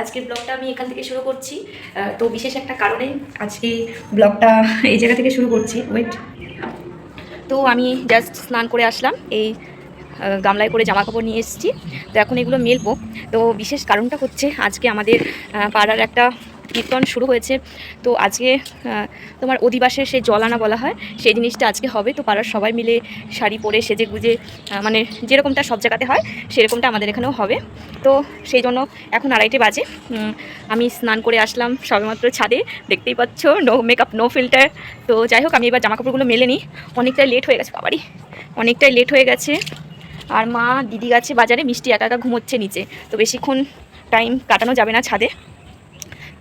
আজকের ব্লগটা আমি এখান থেকে শুরু করছি। তো বিশেষ একটা কারণে আজকে ব্লগটা এই জায়গা থেকে শুরু করছি। ওয়েট তো আমি জাস্ট স্নান করে আসলাম, এই গামলায় করে জামা কাপড় নিয়ে এসেছি। তো এখন এগুলো মেলবো। তো বিশেষ কারণটা হচ্ছে আজকে আমাদের পাড়ার একটা কীর্তন শুরু হয়েছে। তো আজকে তোমার অধিবাসের সেই জলানা বলা হয়, সেই জিনিসটা আজকে হবে। তো পাড়ার সবাই মিলে শাড়ি পরে সেজে গুজে মানে যেরকমটা সব জায়গাতে হয়, সেরকমটা আমাদের এখানেও হবে। তো সেই জন্য এখন আড়াইটে বাজে। আমি স্নান করে আসলাম সবেমাত্র ছাদে। দেখতেই পাচ্ছ নো মেকআপ নো ফিল্টার তো যাই হোক, আমি এবার জামা কাপড়গুলো মেলে নিই। অনেকটাই লেট হয়ে গেছে বাবারই অনেকটাই লেট হয়ে গেছে। আর মা, দিদি গেছে বাজারে, মিষ্টি একা একা ঘুমোচ্ছে নিচে। তো বেশিক্ষণ টাইম কাটানো যাবে না ছাদে।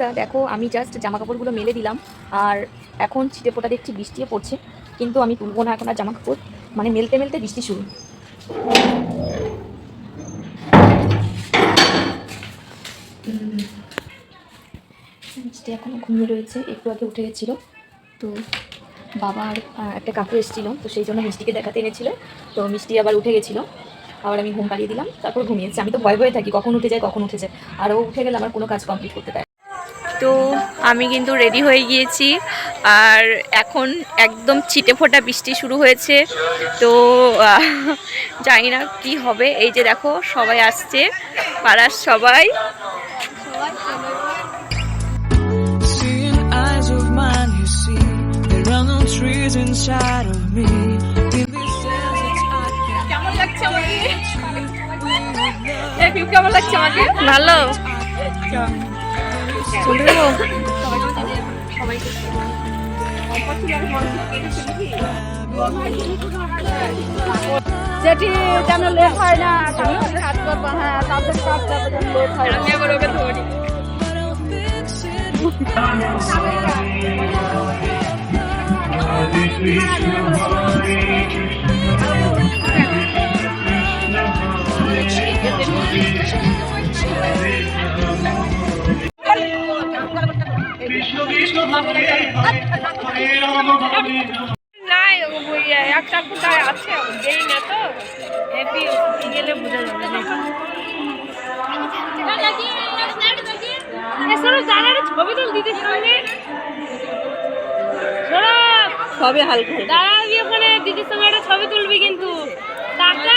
বন্ধুরা, দেখো, আমি জাস্ট জামা কাপড়গুলো মেলে দিলাম, আর এখন ছিটে ফোটা দেখছি বৃষ্টিও পড়ছে, কিন্তু আমি তুলবো না এখন আর জামা কাপড় মানে মেলতে মেলতে বৃষ্টি শুরু। বৃষ্টি এখনও ঘুমিয়ে রয়েছে, একটু আগে উঠে গেছিল, তো বাবার একটা কাকু এসেছিল, তো সেই জন্য মিষ্টিকে দেখাতে এনেছিল, তো মিষ্টি আবার উঠে গেছিল, আবার আমি ঘুম পাড়িয়ে দিলাম, তারপর ঘুমিয়েছি। আমি তো ভয় ভয়ে থাকি, কখন উঠে যায়, কখন উঠে যায়, আর ও উঠে গেলে আমার কোনো কাজ কমপ্লিট করতে দেয় তো আমি কিন্তু রেডি হয়ে গিয়েছি। আর এখন একদম ছিটে ফোটা বৃষ্টি শুরু হয়েছে। তো জানি না কি হবে। এই যে দেখো সবাই আসছে। পাড়ার সবাই। কেমন লাগছে আমাকে? with কেমন লাগছে যেটি যেন লেট হয় না করব হ্যাঁ তাড়াতাড়ি কাজ যেন লেট হয় আমি আবার ওকে ধরি But I'll fix it. নাই একটা কোথায় আছে? যেই না তো। এপি গেলে বোঝা যাবে না। এ শোনো দাঁড়ারে ছবি তুল দিদির সঙ্গে। সবে হালকা দাঁড়াবি ওখানে দিদির সঙ্গে একটা ছবি তুলবি কিন্তু। টাকা।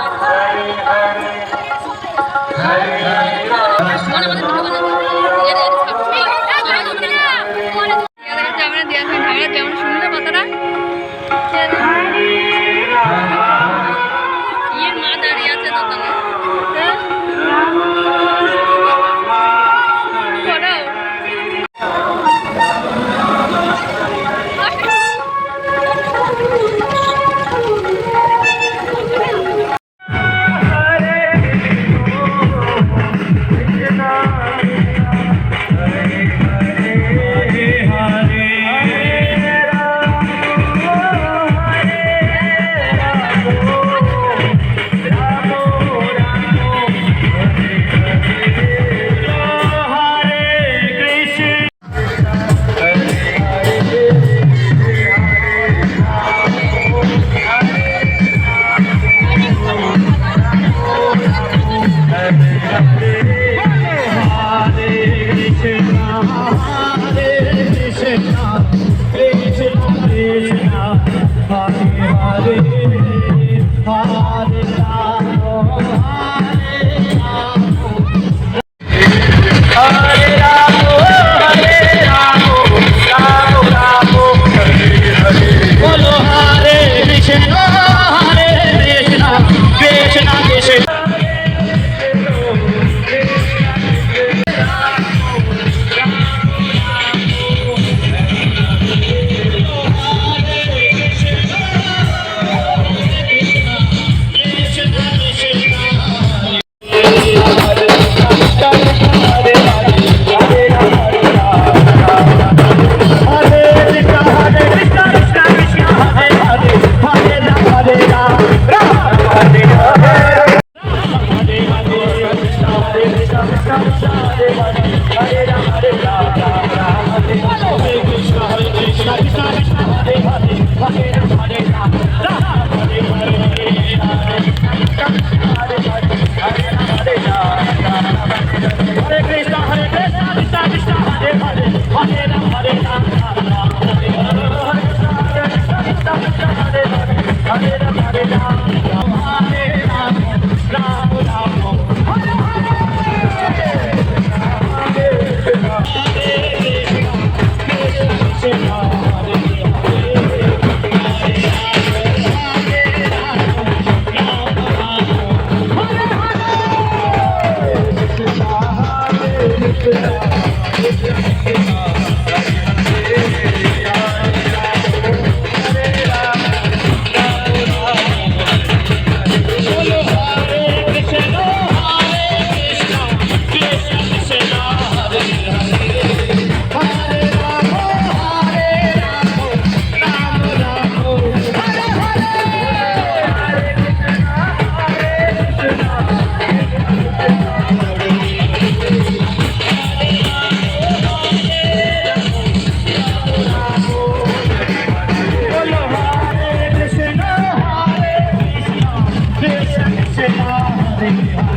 Obrigado.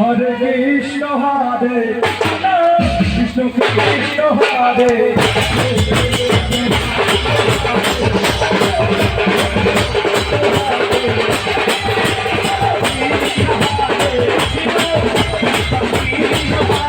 হরে কৃষ্ণ হরে কৃষ্ণ কৃষ্ণ হরে Thank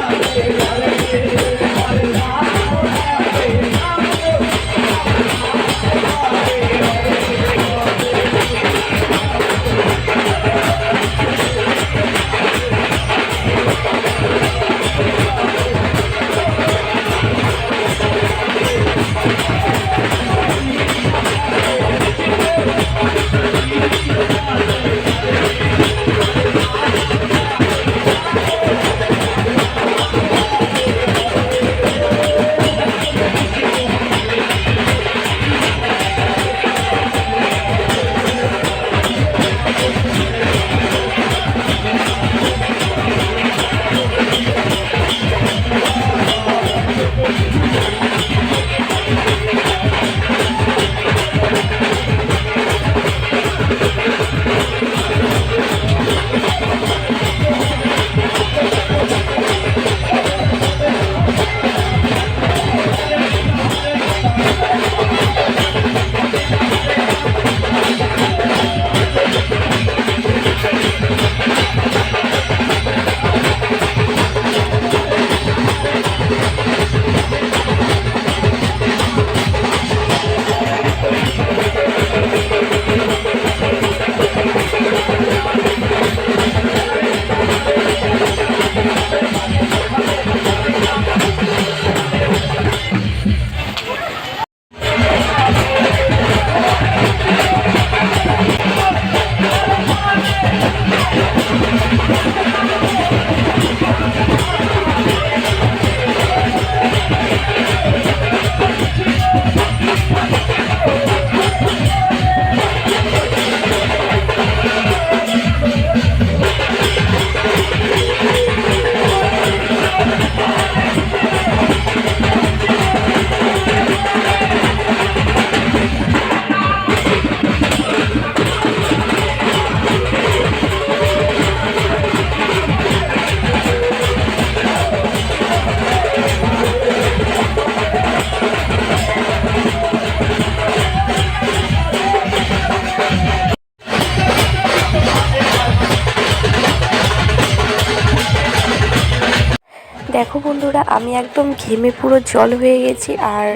বন্ধুরা, আমি একদম ঘেমে পুরো জল হয়ে গেছি আর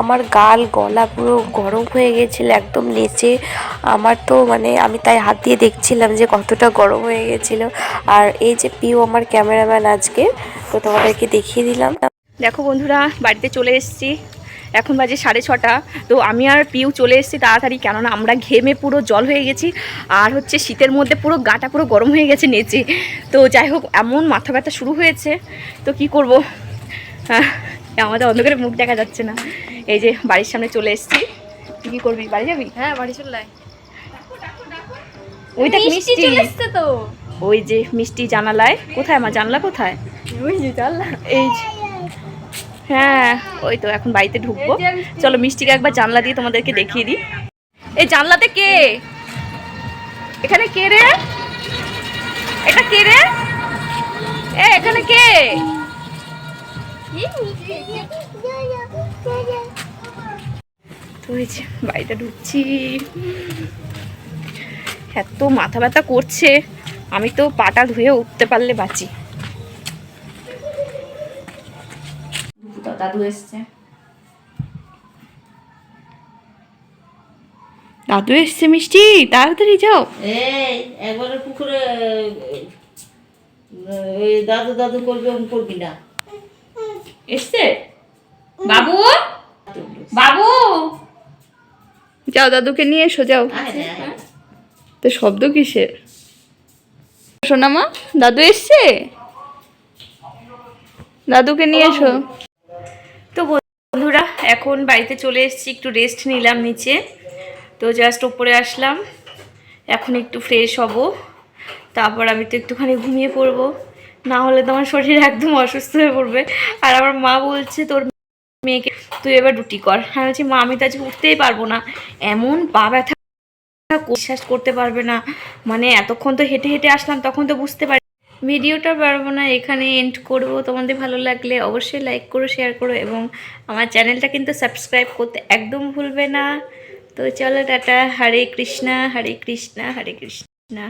আমার গাল, গলা পুরো গরম হয়ে গেছিল, একদম নেচে আমার তো মানে আমি তাই হাত দিয়ে দেখছিলাম যে কতটা গরম হয়ে গেছিল। আর এই যে পিও আমার ক্যামেরাম্যান আজকে, তো তোমাদেরকে দেখিয়ে দিলাম। দেখো বন্ধুরা, বাড়িতে চলে এসেছি। এখন বাজে সাড়ে ছটা। তো আমি আর পিউ চলে এসেছি তাড়াতাড়ি কেননা আমরা ঘেমে পুরো জল হয়ে গেছি আর হচ্ছে শীতের মধ্যে পুরো গাটা পুরো গরম হয়ে গেছে নেচে। তো যাই হোক এমন মাথা ব্যথা শুরু হয়েছে তো কি করব? আমাদের অন্ধকারে মুখ দেখা যাচ্ছে না। এই যে বাড়ির সামনে চলে এসেছি। তুই কি করবি? বাড়ি যাবি? হ্যাঁ বাড়ি চলে ওই দেখ মিষ্টি এসছে তো। ওই যে মিষ্টি জানালায়। কোথায় আমার জানলা কোথায়? ওই যে চল এই যে। হ্যাঁ ওই তো এখন বাড়িতে ঢুকবো। চলো মিষ্টিকে একবার জানলা দিয়ে তোমাদেরকে দেখিয়ে দিই। এই জানলাতে কে? এখানে কে রে? এটা কে রে? এ, এখানে কে? তো ঢুকছি। এত মাথা ব্যথা করছে। আমি তো পাটা ধুয়ে উঠতে পারলে বাঁচি। দাদু এসছে। দাদু এসছে মিষ্টি তাড়াতাড়ি যাও। এই একবারে পুকুরে দাদু দাদু করবে ওম করবি না। এসছে? বাবু? বাবু? যাও দাদুকে নিয়ে এসো যাও। তো শব্দ কিসের? সোনামা দাদু এসছে? দাদুকে নিয়ে এসো। এখন বাড়িতে চলে এসেছি, একটু রেস্ট নিলাম নিচে। তো জাস্ট ওপরে আসলাম। এখন একটু ফ্রেশ হব। তারপর আমি তো একটুখানি ঘুমিয়ে পড়ব। না হলে তো আমার শরীর একদম অসুস্থ হয়ে পড়বে। আর আমার মা বলছে, তোর মেয়েকে তুই এবার রুটি কর। হ্যাঁ বলছি, মা, আমি তো আজকে উঠতেই পারব না। এমন পা ব্যথা, বিশ্বাস করতে পারবে না। মানে এতক্ষণ তো হেঁটে হেঁটে আসলাম, তখন তো বুঝতে পারি ভিডিওটা পারব না, এখানে এন্ড করব। তোমাদের ভালো লাগলে অবশ্যই লাইক করো শেয়ার করো এবং আমার চ্যানেলটা কিন্তু সাবস্ক্রাইব করতে একদম ভুলবে না। তো চলো টাটা, হরে কৃষ্ণা হরে কৃষ্ণা হরে কৃষ্ণা।